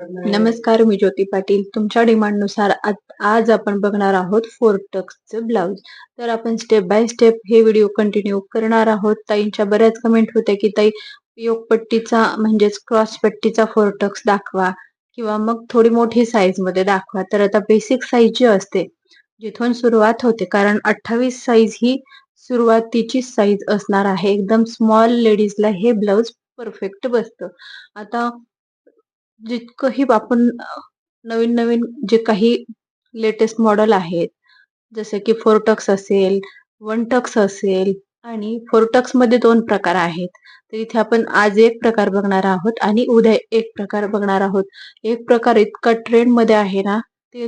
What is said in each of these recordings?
नमस्कार मी ज्योती पाटील. तुमच्या डिमांडनुसार आज आपण बघणार आहोत फोर टक्सचं ब्लाउज तर आपण स्टेप बाय स्टेप हे व्हिडिओ कंटिन्यू करणार आहोत. ताईंच्या बऱ्याच कमेंट होत्या की ताई योगपट्टीचा म्हणजेच क्रॉस पट्टीचा फोर टक्स दाखवा किंवा मग थोडी मोठी साईजमध्ये दाखवा. तर आता बेसिक साईज जी असते जिथून सुरुवात होते कारण अठ्ठावीस साईज ही सुरुवातीची साईज असणार आहे. एकदम स्मॉल लेडीजला हे ब्लाउज परफेक्ट बसतं. आता जितकंही आपण नवीन नवीन जे काही लेटेस्ट मॉडेल आहेत जसे की फोर टक्स असेल वन टक्स असेल आणि फोर टक्समध्ये दोन प्रकार आहेत. तर इथे आपण आज एक प्रकार बघणार आहोत आणि उद्या एक प्रकार बघणार आहोत. एक प्रकार इतका ट्रेंडमध्ये आहे ना ते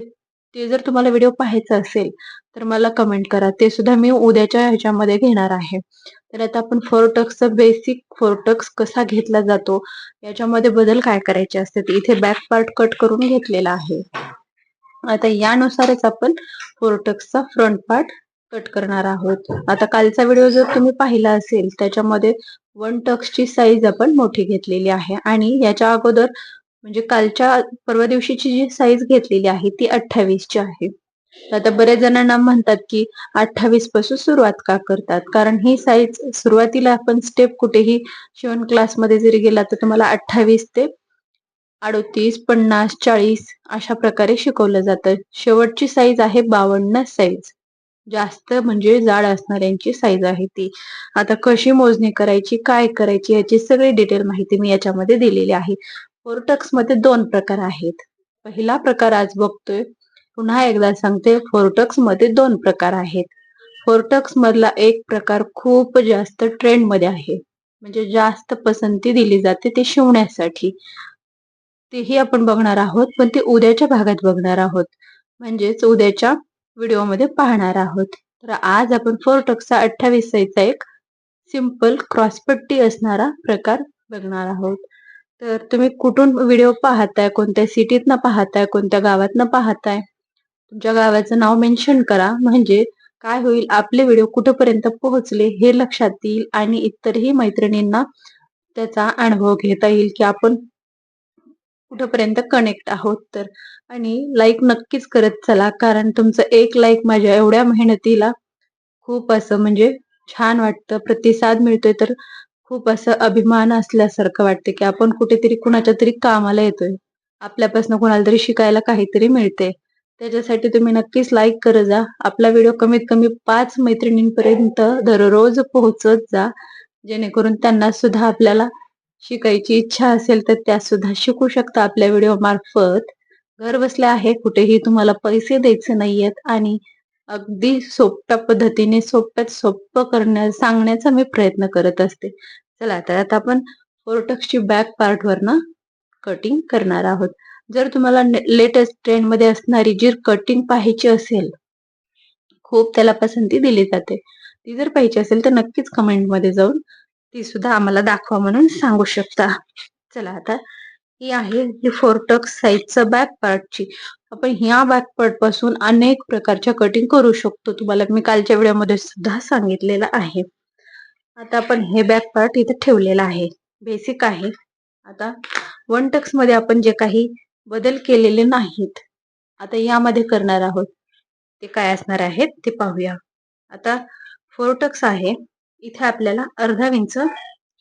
ते जर तुम्हाला व्हिडिओ पाहायचा असेल तर मला कमेंट करा. ते सुद्धा मी उद्याच्या ह्याच्यामध्ये घेणार आहे. तर आता आपण फोरटक्सचा बेसिक फोरटक्स कसा घेतला जातो याच्यामध्ये बदल काय करायचे असतात इथे बॅक पार्ट कट करून घेतलेला आहे. आता यानुसारच आपण फोरटक्सचा फ्रंट पार्ट कट करणार आहोत. आता कालचा व्हिडिओ जर तुम्ही पाहिला असेल त्याच्यामध्ये वन टक्सची साईज आपण मोठी घेतलेली आहे. आणि याच्या अगोदर म्हणजे कालच्या परवा दिवशीची जी साईज घेतलेली आहे ती अठ्ठावीसची आहे. आता बऱ्याच जणांना म्हणतात की अठ्ठावीसपासून सुरुवात का करतात? कारण ही साईज सुरुवातीला आपण स्टेप कुठेही शिवण क्लासमध्ये जरी गेला तर तुम्हाला अठ्ठावीस ते अडोतीस पन्नास चाळीस अशा प्रकारे शिकवलं जातं. शेवटची साईज आहे बावन्न साईज जास्त म्हणजे जाड असणाऱ्यांची साईज आहे ती. आता कशी मोजणी करायची काय करायची याची सगळी डिटेल माहिती मी याच्यामध्ये दिलेली आहे. फोरटक्समध्ये दोन प्रकार आहेत. पहिला प्रकार आज बघतोय. पुन्हा एकदा सांगते फोरटक्समध्ये दोन प्रकार आहेत. फोरटक्स मधला एक प्रकार खूप जास्त ट्रेंडमध्ये आहे. म्हणजे जास्त पसंती दिली जाते ते शिवण्यासाठी. तेही आपण बघणार आहोत पण ते उद्याच्या भागात बघणार आहोत. म्हणजेच उद्याच्या व्हिडिओमध्ये पाहणार आहोत. तर आज आपण फोरटक्सचा अठ्ठावीस साईजचा एक सिंपल क्रॉसपट्टी असणारा प्रकार बघणार आहोत. तर तुम्ही कुठून व्हिडिओ पाहताय? कोणत्या सिटीतनं पाहताय? कोणत्या गावातनं पाहताय? तुमच्या गावाचं नाव मेन्शन करा. म्हणजे काय होईल? आपले व्हिडिओ कुठेपर्यंत पोहोचले हे लक्षात येईल आणि इतरही मैत्रिणींना त्याचा अनुभव घेता येईल की आपण कुठपर्यंत कनेक्ट आहोत. तर आणि लाईक नक्कीच करत चला. कारण तुमचं एक लाईक माझ्या एवढ्या मेहनतीला खूप असं म्हणजे छान वाटतं. प्रतिसाद मिळतोय. तर खूप असं अभिमान असल्यासारखं वाटतं की आपण कुठेतरी कुणाच्या तरी कामाला येतोय. आपल्यापासून कोणाला तरी शिकायला काहीतरी मिळते त्याच्यासाठी तुम्ही नक्कीच लाईक करत जा. आपला व्हिडिओ कमीत कमी पाच मैत्रिणींपर्यंत दररोज पोहोचत जा. जेणेकरून त्यांना सुद्धा आपल्याला शिकायची इच्छा असेल तर त्या सुद्धा शिकू शकता आपल्या व्हिडिओ मार्फत. घर बसल्या आहे कुठेही तुम्हाला पैसे द्यायचे नाहीयेत आणि अगदी सोप्या पद्धतीने सोप्यात सोपं करण्या सांगण्याचा मी प्रयत्न करत असते. चला तर आता आपण फोरटक्सची बॅक पार्ट वरनं ना कटिंग करणार आहोत. जर तुम्हाला लेटेस्ट ट्रेंडमध्ये असणारी जी कटिंग पाहायची असेल खूप त्याला पसंती दिली जाते. ती जर पाहिजे असेल तर नक्कीच कमेंटमध्ये जाऊन ती सुद्धा आम्हाला दाखवा म्हणून सांगू शकता. चला आता ही आहे ही फोरटक्स साईजचा बॅक पार्टची आपण ह्या बॅक पार्टपासून अनेक प्रकारच्या कटिंग करू शकतो. तुम्हाला मी कालच्या व्हिडिओमध्ये सुद्धा सांगितलेलं आहे. आता आपण हे बॅक पार्ट इथे ठेवलेलं आहे. बेसिक आहे. आता वन टक्समध्ये आपण जे काही बदल केलेले नाहीत आता यामध्ये करणार आहोत. ते काय असणार आहेत ते पाहूया. आता फोरटक्स आहे. इथे आपल्याला अर्धा इंच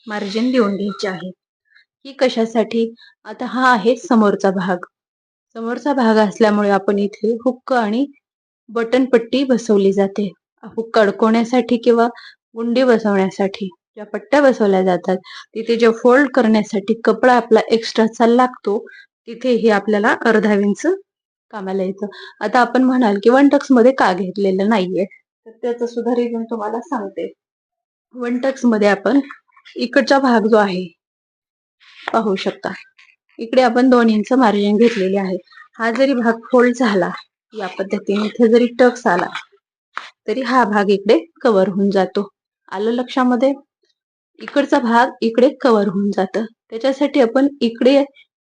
मार्जिन देऊन घ्यायचे आहे. ही कशासाठी? आता हा आहे समोरचा भाग. समोरचा भाग असल्यामुळे आपण इथे हुक्क आणि बटन पट्टी बसवली जाते. हुक्क अडकवण्यासाठी किंवा गुंडी बसवण्यासाठी ज्या पट्ट्या बसवल्या जातात तिथे जे फोल्ड करण्यासाठी कपडा आपला एक्स्ट्राचा लागतो तिथे हे आपल्याला अर्धा इंच कामाला येतं. आता आपण म्हणाल की वन टक्समध्ये का घेतलेलं नाहीये? तर त्याचं सुद्धा रिझन तुम्हाला सांगते. वन टक्समध्ये आपण इकडचा भाग जो आहे पाहू शकता. इकडे आपण दोन इंच मार्जिन घेतलेले आहे. हा जरी भाग फोल्ड झाला या पद्धतीने इथे जरी टक्स आला तरी हा भाग इकडे कव्हर होऊन जातो. आलं लक्षामध्ये? इकडचा भाग इकडे कव्हर होऊन जातं. त्याच्यासाठी आपण इकडे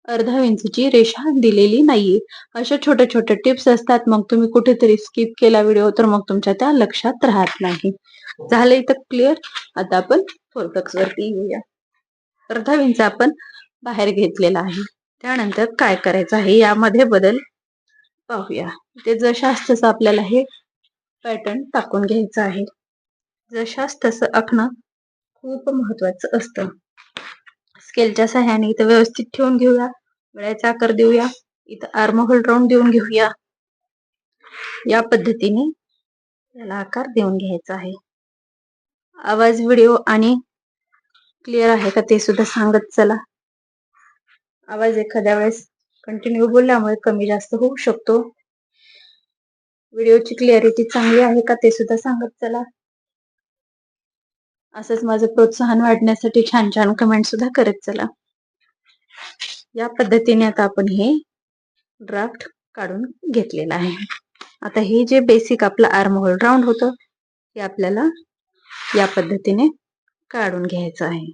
अर्धा इंचची रेषा दिलेली नाहीये. अशा छोट्या छोट्या टिप्स असतात. मग तुम्ही कुठेतरी स्किप केला व्हिडिओ तर मग तुमच्या त्या लक्षात राहत नाही. झालं इथं क्लिअर आता आपण फोरटक्स वरती येऊया. अर्धा आपण बाहेर घेतलेला आहे. त्यानंतर काय करायचं आहे? यामध्ये बदल पाहूया. ते जशास तसं आपल्याला हे पॅटर्न टाकून घ्यायचं आहे. जशास तसं आखणं खूप महत्वाचं असतं. स्केलच्या सहाय्याने इथं व्यवस्थित ठेवून घेऊया. गळ्याचा आकार देऊया. इथं आर्महोल राऊंड देऊन घेऊया. या पद्धतीने त्याला आकार देऊन घ्यायचा आहे. आवाज व्हिडिओ आणि क्लिअर आहे का ते सुद्धा सांगत चला. आवाज एखाद्या वेळेस कंटिन्यू बोलल्यामुळे कमी जास्त होऊ शकतो. व्हिडिओची क्लिअरिटी चांगली आहे का ते सुद्धा सांगत चला. असंच माझं प्रोत्साहन वाढण्यासाठी छान छान कमेंट सुद्धा करत चला. या पद्धतीने आता आपण हे ड्राफ्ट काढून घेतलेलं आहे. आता हे जे बेसिक आपलं आर्म होल राऊंड होतं ते आपल्याला या पद्धतीने काढून घ्यायचं आहे.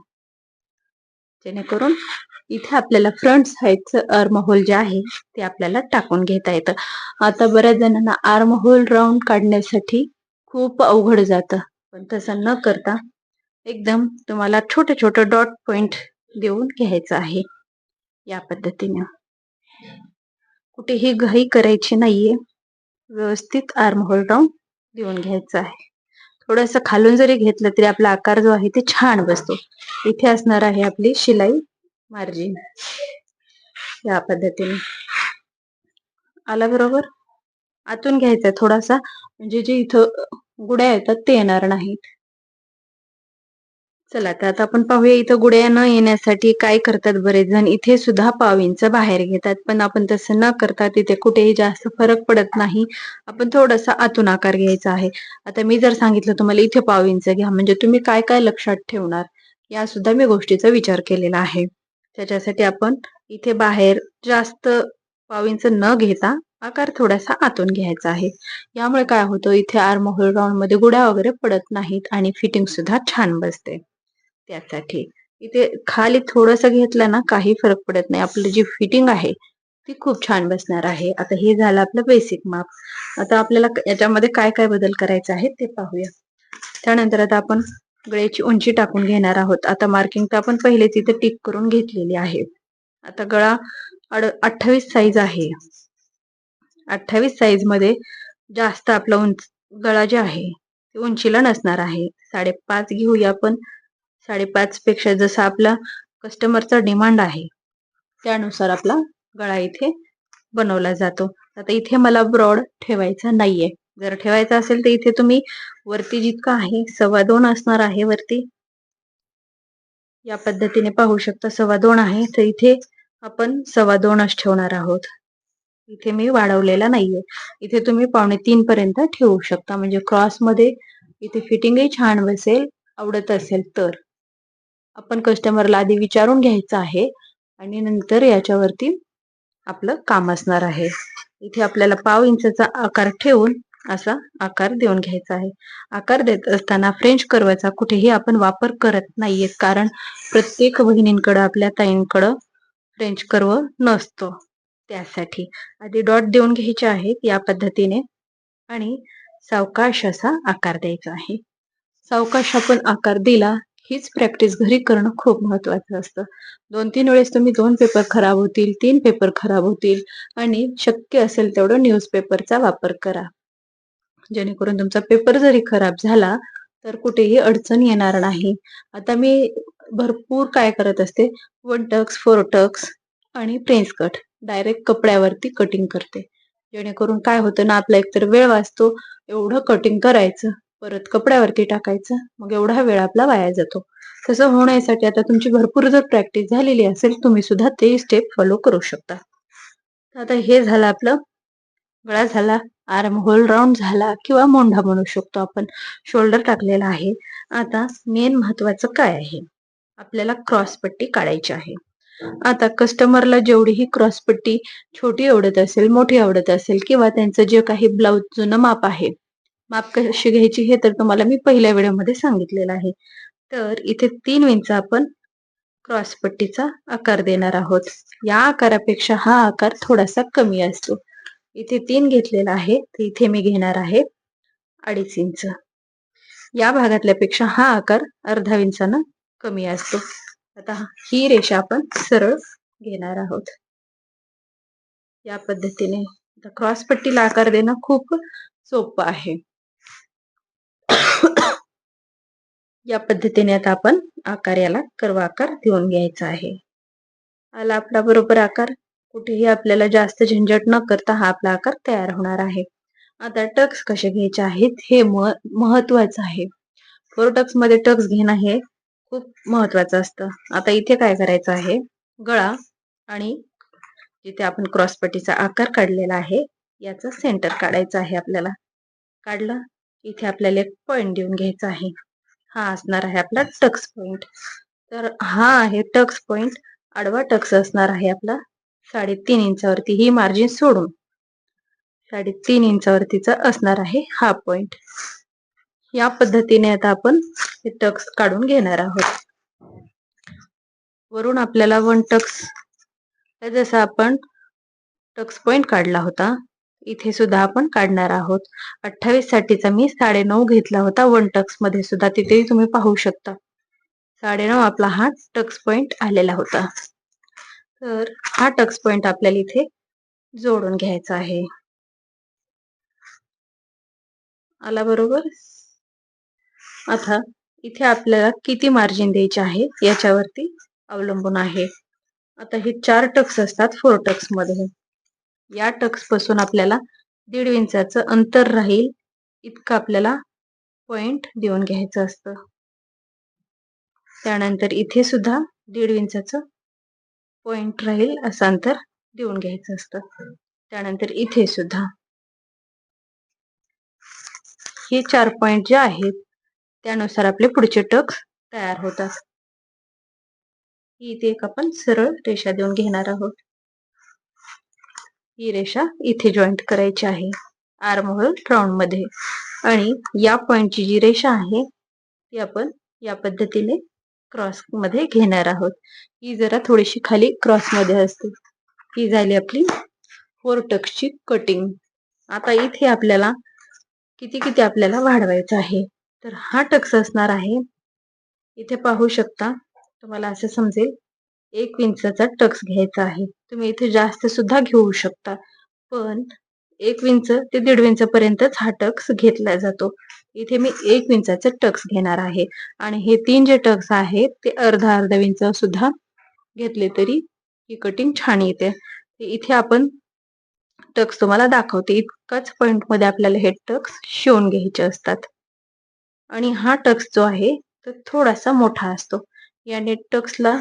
जेणेकरून इथे आपल्याला फ्रंट साईडचं आर्महोल जे आहे ते आपल्याला टाकून घेता येतं. आता बऱ्याच जणांना आर्म होल राऊंड काढण्यासाठी खूप अवघड जातं. पण तसं न करता एकदम तुम्हाला छोटे छोटे डॉट पॉइंट देऊन घ्यायचं आहे. या पद्धतीने. कुठेही घाई करायची नाहीये. व्यवस्थित आर्महोल राऊंड देऊन घ्यायचं आहे. थोडस खालून जरी घेतलं तरी आपला आकार जो आहे ते छान बसतो. इथे असणार आहे आपली शिलाई मार्जिन. या पद्धतीने. आला बरोबर? आतून घ्यायचा थोडासा. म्हणजे जे इथं गुड्या येतात ते येणार नाहीत. चला तर आता आपण पाहूया इथं गुड्या न येण्यासाठी काय करतात बरेच जण इथे सुद्धा पावींचं बाहेर घेतात पण आपण तसं न करता तिथे कुठेही जास्त फरक पडत नाही. आपण थोडासा आतून आकार घ्यायचा आहे. आता मी जर सांगितलं तुम्हाला इथे पाव घ्या म्हणजे तुम्ही काय काय लक्षात ठेवणार? या सुद्धा मी गोष्टीचा विचार केलेला आहे. त्याच्यासाठी आपण इथे बाहेर जास्त पावींचं न घेता आकार थोडासा आतून घ्यायचा आहे. यामुळे काय होतं इथे आर्म होल राऊंडमध्ये गुड्या वगैरे पडत नाहीत आणि फिटिंग सुद्धा छान बसते. त्यासाठी. इथे खाली थोडस घेतलं ना काही फरक पडत नाही. आपली जी फिटिंग आहे ती खूप छान बसणार आहे. आता हे झालं आपलं बेसिक माप आता आपल्याला याच्यामध्ये काय काय बदल करायचा आहे ते पाहूया. त्यानंतर आता आपण गळ्याची उंची टाकून घेणार आहोत. आता मार्किंग तर आपण पहिलेच इथे टिक करून घेतलेली आहे. आता गळा अठ्ठावीस साईज आहे. अठ्ठावीस साईजमध्ये जास्त आपला उंच गळा जे आहे ते उंचीला नसणार आहे. साडेपाच घेऊया आपण. साडेपाच पेक्षा जसा आपला कस्टमरचा डिमांड आहे त्यानुसार आपला गळा इथे बनवला जातो. आता इथे मला ब्रॉड ठेवायचा नाहीये. जर ठेवायचा असेल तर इथे तुम्ही वरती जितका आहे सव्वा दोन असणार आहे वरती. या पद्धतीने पाहू शकता सव्वा दोन आहे तर इथे आपण सव्वा दोनच ठेवणार आहोत. इथे मी वाढवलेला नाहीये. इथे तुम्ही पावणे तीन पर्यंत ठेवू शकता. म्हणजे क्रॉसमध्ये इथे फिटिंगही छान बसेल आवडत असेल तर. आपण कस्टमरला आधी विचारून घ्यायचं आहे आणि नंतर याच्यावरती आपलं काम असणार आहे. इथे आपल्याला पाव इंचचा आकार ठेवून असा आकार देऊन घ्यायचा आहे. आकार देत असताना फ्रेंच कर्वचा कुठेही आपण वापर करत नाहीये कारण प्रत्येक बहिणींकडं आपल्या ताईंकडं फ्रेंच कर्व नसतो. त्यासाठी आधी डॉट देऊन घ्यायचे आहेत या पद्धतीने आणि सावकाश असा आकार द्यायचा आहे. सावकाश आपण आकार दिला हीच प्रॅक्टिस घरी करणं खूप महत्वाचं असतं. दोन तीन वेळेस तुम्ही दोन पेपर खराब होतील तीन पेपर खराब होतील आणि शक्य असेल तेवढं न्यूजपेपरचा वापर करा. जेणेकरून तुमचा पेपर जरी खराब झाला तर कुठेही अडचण येणार नाही. आता मी भरपूर काय करत असते वन टक्स फोर टक्स आणि प्रिन्स कट डायरेक्ट कपड्यावरती कटिंग करते. जेणेकरून काय होतं ना आपला एकतर वेळ वाचतो एवढं कटिंग करायचं परत कपड्यावरती टाकायचं. मग एवढा वेळ आपला वाया जातो. तसं होण्यासाठी आता तुमची भरपूर जर प्रॅक्टिस झालेली असेल तुम्ही सुद्धा ते स्टेप फॉलो करू शकता. आता हे झालं आपलं गळा झाला आर्म होल राऊंड झाला किंवा मोंढा म्हणू शकतो आपण. शोल्डर टाकलेला आहे. आता मेन महत्वाचं काय आहे? आपल्याला क्रॉस पट्टी काढायची आहे. आता कस्टमरला जेवढी ही क्रॉस पट्टी छोटी आवडत असेल मोठी आवडत असेल किंवा त्यांचं जे काही ब्लाऊज जुनं माप आहे माप कशी घ्यायची हे तर तुम्हाला मी पहिल्या व्हिडिओमध्ये सांगितलेलं आहे. तर इथे तीन इंच आपण क्रॉस पट्टीचा आकार देणार आहोत. या आकारापेक्षा हा आकार थोडासा कमी असतो. इथे तीन घेतलेला आहे तर इथे मी घेणार आहे अडीच इंच. या भागातल्यापेक्षा हा आकार अर्धा इंचानं कमी असतो. आता ही रेषा आपण सरळ घेणार आहोत. या पद्धतीने. क्रॉस पट्टीला आकार देणं खूप सोपं आहे. या पद्धतीने आता आपण आकार याला कर्व आकार देऊन घ्यायचा आहे. आला आपला बरोबर आकार. कुठेही आपल्याला जास्त झंझट न करता हा आपला आकार तयार होणार आहे. आता टक्स कसे घ्यायचे आहेत हे महत्वाचं आहे. फोर टक्समध्ये टक्स घेणं हे खूप महत्वाचं असतं. आता इथे काय करायचं आहे? गळा आणि जिथे आपण क्रॉसपट्टीचा आकार काढलेला आहे याचा सेंटर काढायचा आहे आपल्याला. काढलं इथे आपल्याला एक पॉइंट देऊन घ्यायचा आहे. हा असणार आहे आपला टक्स पॉइंट. तर हा आहे टक्स पॉइंट. आडवा टक्स असणार आहे आपला साडेतीन इंचावरती. ही मार्जिन सोडून साडेतीन इंचावरतीचा असणार आहे हा पॉइंट. या पद्धतीने आता आपण हे टक्स काढून घेणार आहोत. वरून आपल्याला वन टक्स जसं आपण टक्स पॉइंट काढला होता इथे सुद्धा आपण काढणार आहोत. अठ्ठावीस साठीचा मी साडे नऊ घेतला होता. वन टक्समध्ये सुद्धा तिथेही तुम्ही पाहू शकता. साडे नऊ आपला हा टक्स पॉइंट आलेला होता. तर हा टक्स पॉइंट आपल्याला इथे जोडून घ्यायचा आहे. आला बरोबर? आता इथे आपल्याला किती मार्जिन द्यायचे आहे याच्यावरती अवलंबून आहे. आता हे चार टक्स असतात फोर टक्समध्ये. या टक्सपासून आपल्याला दीड इंचाचं अंतर राहील इतकं आपल्याला पॉइंट देऊन घ्यायचं असतं. त्यानंतर इथे सुद्धा दीड इंचाचं पॉइंट राहील असं अंतर देऊन घ्यायचं असतं. त्यानंतर इथे सुद्धा. हे चार पॉइंट जे आहेत त्यानुसार आपले पुढचे टक्स तयार होतात. इथे एक आपण सरळ रेषा देऊन घेणार आहोत. ही रेषा इथे जॉईंट करायची आहे. आर्म होल राऊंडमध्ये. आणि या पॉइंटची जी रेषा आहे ती आपण या पद्धतीने क्रॉसमध्ये घेणार आहोत. ही जरा थोडीशी खाली क्रॉसमध्ये असते. ही झाली आपली फोर टक्सची कटिंग आता इथे आपल्याला किती किती आपल्याला वाढवायचं आहे? तर हा टक्स असणार आहे. इथे पाहू शकता तुम्हाला असं समजेल. एक इंचाचा टक्स घ्यायचा आहे. तुम्ही इथे जास्त सुद्धा घेऊ शकता. पण एक विंच ते दीड विंचपर्यंतच हा टक्स घेतला जातो. इथे मी एक विंचाचा टक्स घेणार आहे. आणि हे तीन जे टक्स आहेत ते अर्धा अर्धा विंच सुद्धा घेतले तरी ही कटिंग छान येते. इथे आपण टक्स तुम्हाला दाखवते. इतकाच पॉइंटमध्ये आपल्याला हे टक्स शिवून घ्यायचे असतात. आणि हा टक्स जो आहे तो थोडासा मोठा असतो. या टक्सला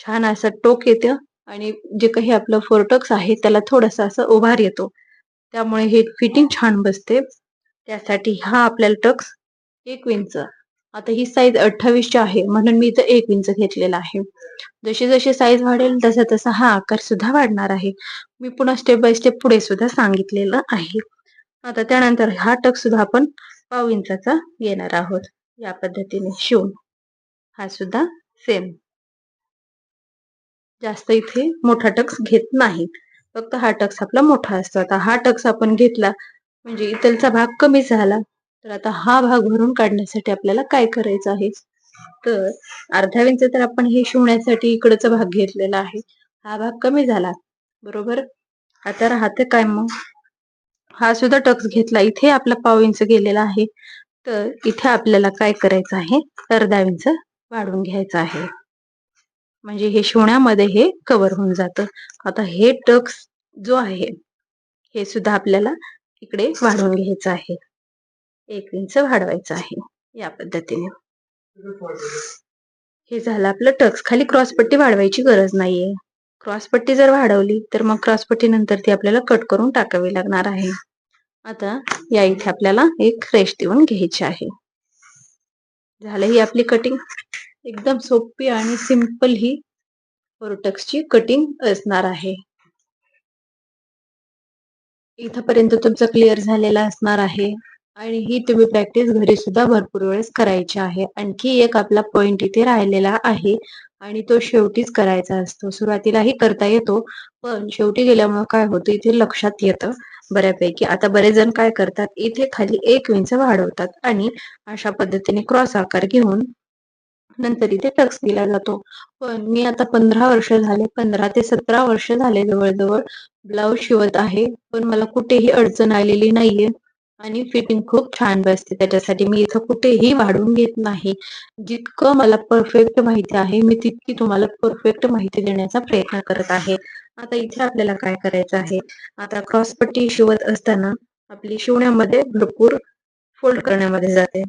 छान असं टोक येतं आणि जे काही आपलं फोरटक्स आहे त्याला थोडंसं असं उभार येतो. त्यामुळे हे फिटिंग छान बसते. त्यासाठी हा आपल्याला टक्स एक इंच. आता ही साईज अठ्ठावीसची आहे म्हणून मी इथं एक इंच घेतलेला आहे. जशी जशी साईज वाढेल तसा तसा हा आकार सुद्धा वाढणार आहे. मी पुन्हा स्टेप बाय स्टेप पुढे सुद्धा सांगितलेलं आहे. आता त्यानंतर हा टक सुद्धा आपण पाव इंचाचा घेणार आहोत. या पद्धतीने शिवून. हा सुद्धा सेम जास्त इथे मोठा टक्स घेत नाहीत फक्त हा टक्स आपला मोठा असतो. आता हा टक्स आपण घेतला म्हणजे इथलचा भाग कमी झाला. तर आता हा भाग भरून काढण्यासाठी आपल्याला काय करायचं आहे? तर अर्ध्या इंच तर आपण हे शिवण्यासाठी इकडचा भाग घेतलेला आहे. हा भाग कमी झाला. बरोबर? आता राहते काय मग? हा सुद्धा टक्स घेतला. इथे आपला पाव इंच गेलेला आहे. तर इथे आपल्याला काय करायचं आहे? अर्धा इंच वाढवून घ्यायचं आहे. म्हणजे हे शिवण्यामध्ये हे कव्हर होऊन जातं. आता हे टक्स जो आहे हे सुद्धा आपल्याला इकडे वाढवून घ्यायचं आहे. एक इंच वाढवायचं आहे या पद्धतीने. हे झालं आपलं टक्स. खाली क्रॉसपट्टी वाढवायची गरज नाहीये. क्रॉसपट्टी जर वाढवली तर मग क्रॉसपट्टी नंतर ती आपल्याला कट करून टाकावी लागणार आहे. आता या इथे आपल्याला एक रेश देऊन घ्यायची आहे. झालं ही आपली कटिंग एकदम सोपी आणि सिंपल ही ची कटिंग असणार आहे. इथपर्यंत तुमचं क्लिअर झालेला असणार आहे. आणि ही तुम्ही प्रॅक्टिस घरी सुद्धा भरपूर वेळेस करायची आहे. आणखी एक आपला पॉइंट इथे राहिलेला आहे आणि तो शेवटीच करायचा असतो. सुरुवातीलाही करता येतो पण शेवटी गेल्यामुळे काय होतं इथे लक्षात येतं बऱ्यापैकी. आता बरेच जण काय करतात इथे खाली एक विंच वाढवतात आणि अशा पद्धतीने क्रॉस आकार घेऊन नंतर इथे टक्स दिला जातो. पण मी आता पंधरा वर्ष झाले पंधरा ते सतरा वर्ष झाले जवळजवळ ब्लाऊज शिवत आहे. पण मला कुठेही अडचण आलेली नाहीये. आणि फिटिंग खूप छान बसते. त्याच्यासाठी मी इथं कुठेही वाढवून घेत नाही. जितकं मला परफेक्ट माहिती आहे मी तितकी तुम्हाला परफेक्ट माहिती देण्याचा प्रयत्न करत आहे. आता इथे आपल्याला काय करायचं आहे? आता क्रॉसपट्टी शिवत असताना आपली शिवण्यामध्ये भरपूर फोल्ड करण्यामध्ये जाते.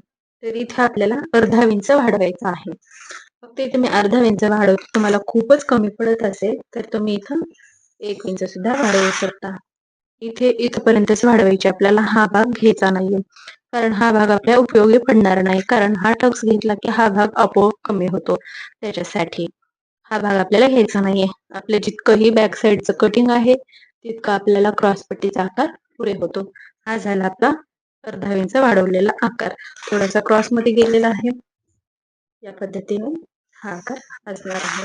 तर इथे आपल्याला अर्धा इंच वाढवायचं आहे. फक्त इथे मी अर्धा इंच वाढवतो. तुम्हाला खूपच कमी पडत असेल तर तुम्ही इथं एक इंच सुद्धा वाढवू शकता. इथे इथपर्यंतच वाढवायचे आपल्याला हा भाग घ्यायचा नाहीये. कारण हा भाग आपल्या उपयोगी पडणार नाही. कारण हा टक्स घेतला की हा भाग आपोआप कमी होतो त्याच्यासाठी. हा भाग आपल्याला घ्यायचा नाहीये. आपलं जितकंही बॅक साईडचं कटिंग आहे तितकं आपल्याला क्रॉस पट्टीचा आकार पुरे होतो. हा झाला आपला अर्धा इंच वाढवलेला आकार. थोडासा क्रॉसमध्ये गेलेला आहे. या पद्धतीने हा आकार असणार आहे.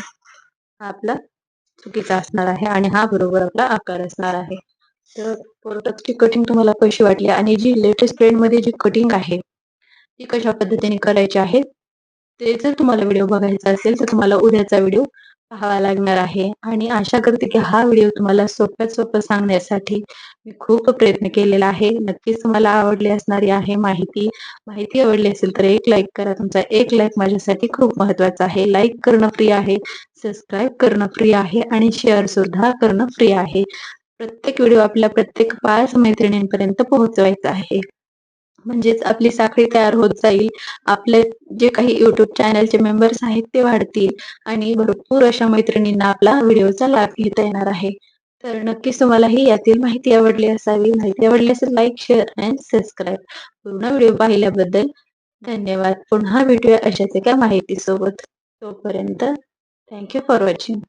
हा आपला चुकीचा असणार आहे आणि हा बरोबर आपला आकार असणार आहे. तर प्रोडक्टची कटिंग तुम्हाला कशी वाटली? आणि जी लेटेस्ट ट्रेंडमध्ये जी कटिंग आहे ती कशा पद्धतीने करायची आहे? ते जर तुम्हाला व्हिडिओ बघायचा असेल तर तुम्हाला उद्याचा व्हिडिओ पाहावा लागणार आहे. आणि आशा करते की हा व्हिडिओ तुम्हाला सोप्यात सोपं सांगण्यासाठी मी खूप प्रयत्न केलेला आहे. नक्कीच तुम्हाला आवडली असणारी आहे माहिती. माहिती आवडली असेल तर एक लाईक करा. तुमचा एक लाईक माझ्यासाठी खूप महत्त्वाचा आहे. लाईक करणं फ्री आहे. सबस्क्राईब करणं फ्री आहे. आणि शेअर सुद्धा करणं फ्री आहे. प्रत्येक व्हिडिओ आपल्या प्रत्येक पाच मैत्रिणींपर्यंत पोहोचवायचा आहे. म्हणजेच आपली साखळी तयार होत जाईल. आपले जे काही युट्यूब चॅनलचे मेंबर्स आहेत ते वाढतील. आणि भरपूर अशा मैत्रिणींना आपला व्हिडिओचा लाभ घेता येणार आहे. तर नक्कीच तुम्हालाही यातील माहिती आवडली असावी. माहिती आवडली असेल लाईक शेअर अँड सबस्क्राईब पूर्ण व्हिडिओ पाहिल्याबद्दल धन्यवाद. पुन्हा भेटूया अशाच एका माहितीसोबत. तोपर्यंत थँक्यू फॉर वॉचिंग